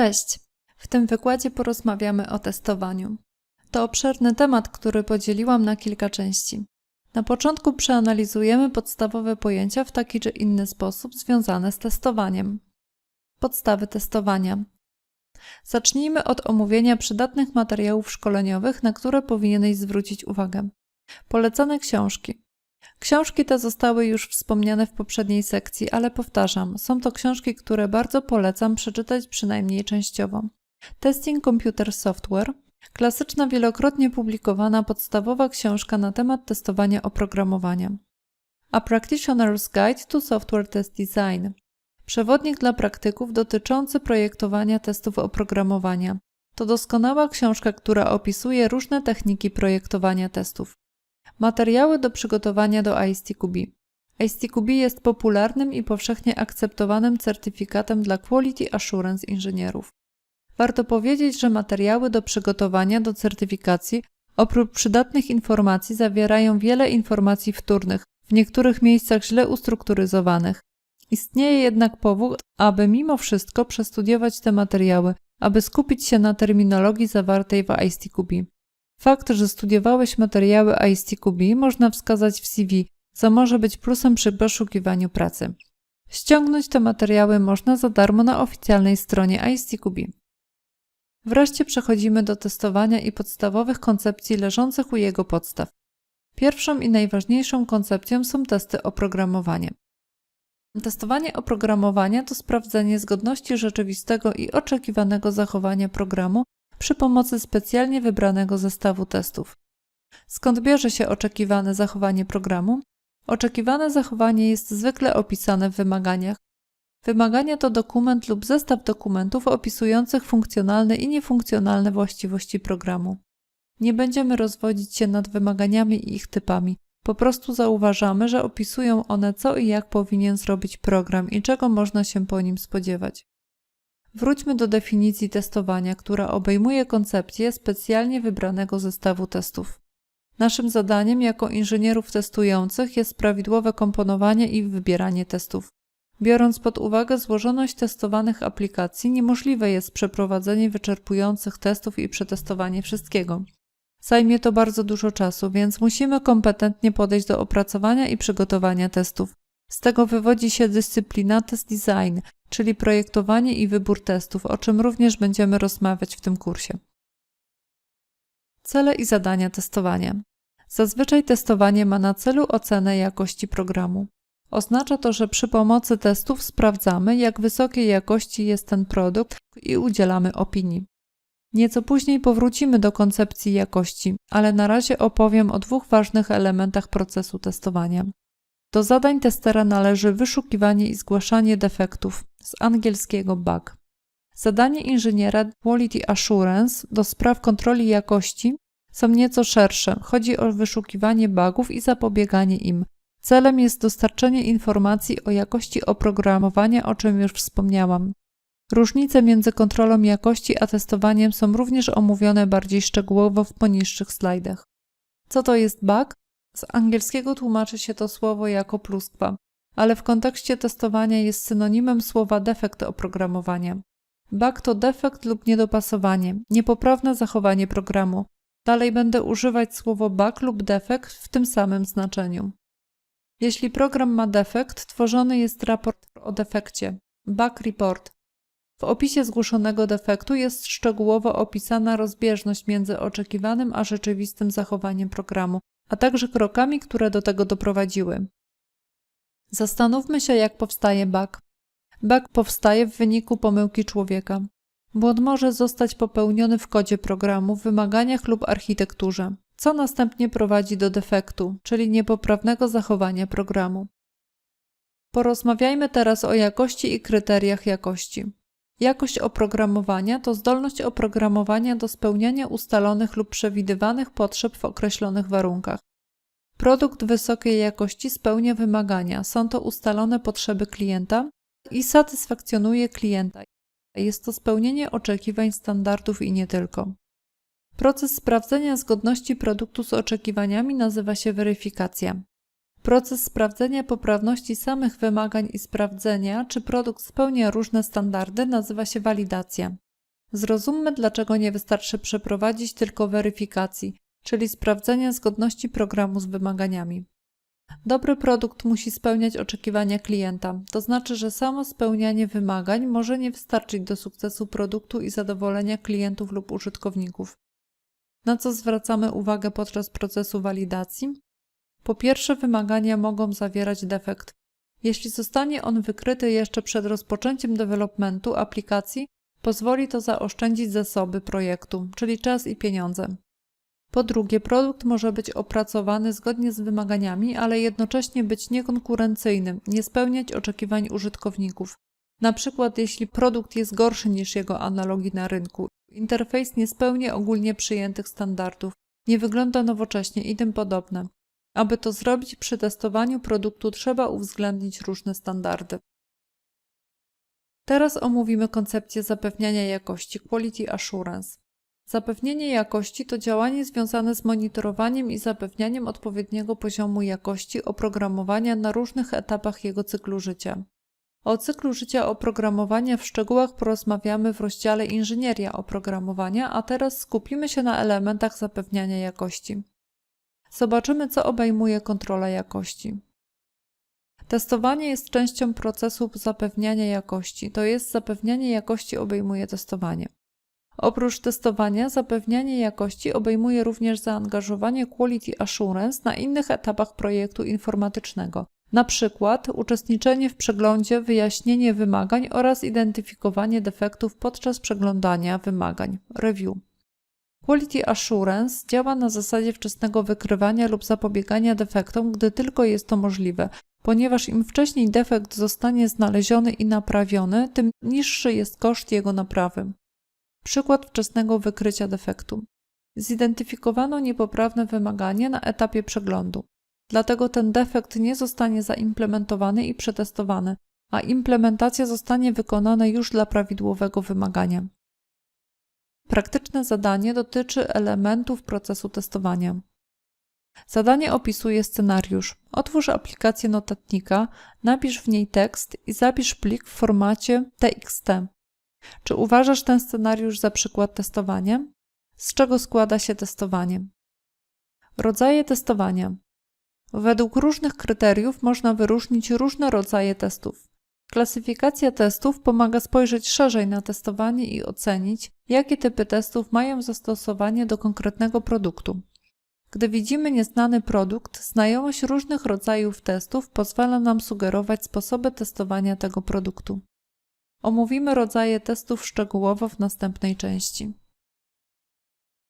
Cześć! W tym wykładzie porozmawiamy o testowaniu. To obszerny temat, który podzieliłam na kilka części. Na początku przeanalizujemy podstawowe pojęcia w taki czy inny sposób związane z testowaniem. Podstawy testowania. Zacznijmy od omówienia przydatnych materiałów szkoleniowych, na które powinieneś zwrócić uwagę. Polecane książki. Książki te zostały już wspomniane w poprzedniej sekcji, ale powtarzam, są to książki, które bardzo polecam przeczytać przynajmniej częściowo. Testing Computer Software, klasyczna wielokrotnie publikowana podstawowa książka na temat testowania oprogramowania. A Practitioner's Guide to Software Test Design, przewodnik dla praktyków dotyczący projektowania testów oprogramowania. To doskonała książka, która opisuje różne techniki projektowania testów. Materiały do przygotowania do ISTQB. ISTQB jest popularnym i powszechnie akceptowanym certyfikatem dla Quality Assurance inżynierów. Warto powiedzieć, że materiały do przygotowania do certyfikacji oprócz przydatnych informacji zawierają wiele informacji wtórnych, w niektórych miejscach źle ustrukturyzowanych. Istnieje jednak powód, aby mimo wszystko przestudiować te materiały, aby skupić się na terminologii zawartej w ISTQB. Fakt, że studiowałeś materiały ISTQB można wskazać w CV, co może być plusem przy poszukiwaniu pracy. Ściągnąć te materiały można za darmo na oficjalnej stronie ISTQB. Wreszcie przechodzimy do testowania i podstawowych koncepcji leżących u jego podstaw. Pierwszą i najważniejszą koncepcją są testy oprogramowania. Testowanie oprogramowania to sprawdzenie zgodności rzeczywistego i oczekiwanego zachowania programu przy pomocy specjalnie wybranego zestawu testów. Skąd bierze się oczekiwane zachowanie programu? Oczekiwane zachowanie jest zwykle opisane w wymaganiach. Wymagania to dokument lub zestaw dokumentów opisujących funkcjonalne i niefunkcjonalne właściwości programu. Nie będziemy rozwodzić się nad wymaganiami i ich typami. Po prostu zauważamy, że opisują one co i jak powinien zrobić program i czego można się po nim spodziewać. Wróćmy do definicji testowania, która obejmuje koncepcję specjalnie wybranego zestawu testów. Naszym zadaniem jako inżynierów testujących jest prawidłowe komponowanie i wybieranie testów. Biorąc pod uwagę złożoność testowanych aplikacji, niemożliwe jest przeprowadzenie wyczerpujących testów i przetestowanie wszystkiego. Zajmie to bardzo dużo czasu, więc musimy kompetentnie podejść do opracowania i przygotowania testów. Z tego wywodzi się dyscyplina test design, czyli projektowanie i wybór testów, o czym również będziemy rozmawiać w tym kursie. Cele i zadania testowania. Zazwyczaj testowanie ma na celu ocenę jakości programu. Oznacza to, że przy pomocy testów sprawdzamy, jak wysokiej jakości jest ten produkt i udzielamy opinii. Nieco później powrócimy do koncepcji jakości, ale na razie opowiem o dwóch ważnych elementach procesu testowania. Do zadań testera należy wyszukiwanie i zgłaszanie defektów, z angielskiego bug. Zadanie inżyniera Quality Assurance do spraw kontroli jakości są nieco szersze. Chodzi o wyszukiwanie bugów i zapobieganie im. Celem jest dostarczenie informacji o jakości oprogramowania, o czym już wspomniałam. Różnice między kontrolą jakości a testowaniem są również omówione bardziej szczegółowo w poniższych slajdach. Co to jest bug? Z angielskiego tłumaczy się to słowo jako pluskwa, ale w kontekście testowania jest synonimem słowa defekt oprogramowania. Bug to defekt lub niedopasowanie, niepoprawne zachowanie programu. Dalej będę używać słowo bug lub defekt w tym samym znaczeniu. Jeśli program ma defekt, tworzony jest raport o defekcie bug report. W opisie zgłoszonego defektu jest szczegółowo opisana rozbieżność między oczekiwanym a rzeczywistym zachowaniem programu, a także krokami, które do tego doprowadziły. Zastanówmy się, jak powstaje bug. Bug powstaje w wyniku pomyłki człowieka. Błąd może zostać popełniony w kodzie programu, wymaganiach lub architekturze, co następnie prowadzi do defektu, czyli niepoprawnego zachowania programu. Porozmawiajmy teraz o jakości i kryteriach jakości. Jakość oprogramowania to zdolność oprogramowania do spełniania ustalonych lub przewidywanych potrzeb w określonych warunkach. Produkt wysokiej jakości spełnia wymagania, są to ustalone potrzeby klienta i satysfakcjonuje klienta. Jest to spełnienie oczekiwań standardów i nie tylko. Proces sprawdzenia zgodności produktu z oczekiwaniami nazywa się weryfikacja. Proces sprawdzenia poprawności samych wymagań i sprawdzenia, czy produkt spełnia różne standardy, nazywa się walidacja. Zrozummy, dlaczego nie wystarczy przeprowadzić tylko weryfikacji, czyli sprawdzenia zgodności programu z wymaganiami. Dobry produkt musi spełniać oczekiwania klienta, to znaczy, że samo spełnianie wymagań może nie wystarczyć do sukcesu produktu i zadowolenia klientów lub użytkowników. Na co zwracamy uwagę podczas procesu walidacji? Po pierwsze, wymagania mogą zawierać defekt. Jeśli zostanie on wykryty jeszcze przed rozpoczęciem developmentu aplikacji, pozwoli to zaoszczędzić zasoby projektu, czyli czas i pieniądze. Po drugie, produkt może być opracowany zgodnie z wymaganiami, ale jednocześnie być niekonkurencyjnym, nie spełniać oczekiwań użytkowników. Na przykład, jeśli produkt jest gorszy niż jego analogi na rynku, interfejs nie spełnia ogólnie przyjętych standardów, nie wygląda nowocześnie i tym podobne. Aby to zrobić, przy testowaniu produktu trzeba uwzględnić różne standardy. Teraz omówimy koncepcję zapewniania jakości Quality Assurance. Zapewnienie jakości to działanie związane z monitorowaniem i zapewnianiem odpowiedniego poziomu jakości oprogramowania na różnych etapach jego cyklu życia. O cyklu życia oprogramowania w szczegółach porozmawiamy w rozdziale Inżynieria oprogramowania, a teraz skupimy się na elementach zapewniania jakości. Zobaczymy, co obejmuje kontrola jakości. Testowanie jest częścią procesu zapewniania jakości, to jest zapewnianie jakości obejmuje testowanie. Oprócz testowania, zapewnianie jakości obejmuje również zaangażowanie Quality Assurance na innych etapach projektu informatycznego, na przykład uczestniczenie w przeglądzie, wyjaśnienie wymagań oraz identyfikowanie defektów podczas przeglądania wymagań review. Quality Assurance działa na zasadzie wczesnego wykrywania lub zapobiegania defektom, gdy tylko jest to możliwe, ponieważ im wcześniej defekt zostanie znaleziony i naprawiony, tym niższy jest koszt jego naprawy. Przykład wczesnego wykrycia defektu. Zidentyfikowano niepoprawne wymaganie na etapie przeglądu. Dlatego ten defekt nie zostanie zaimplementowany i przetestowany, a implementacja zostanie wykonana już dla prawidłowego wymagania. Praktyczne zadanie dotyczy elementów procesu testowania. Zadanie opisuje scenariusz. Otwórz aplikację notatnika, napisz w niej tekst i zapisz plik w formacie TXT. Czy uważasz ten scenariusz za przykład testowania? Z czego składa się testowanie? Rodzaje testowania. Według różnych kryteriów można wyróżnić różne rodzaje testów. Klasyfikacja testów pomaga spojrzeć szerzej na testowanie i ocenić, jakie typy testów mają zastosowanie do konkretnego produktu. Gdy widzimy nieznany produkt, znajomość różnych rodzajów testów pozwala nam sugerować sposoby testowania tego produktu. Omówimy rodzaje testów szczegółowo w następnej części.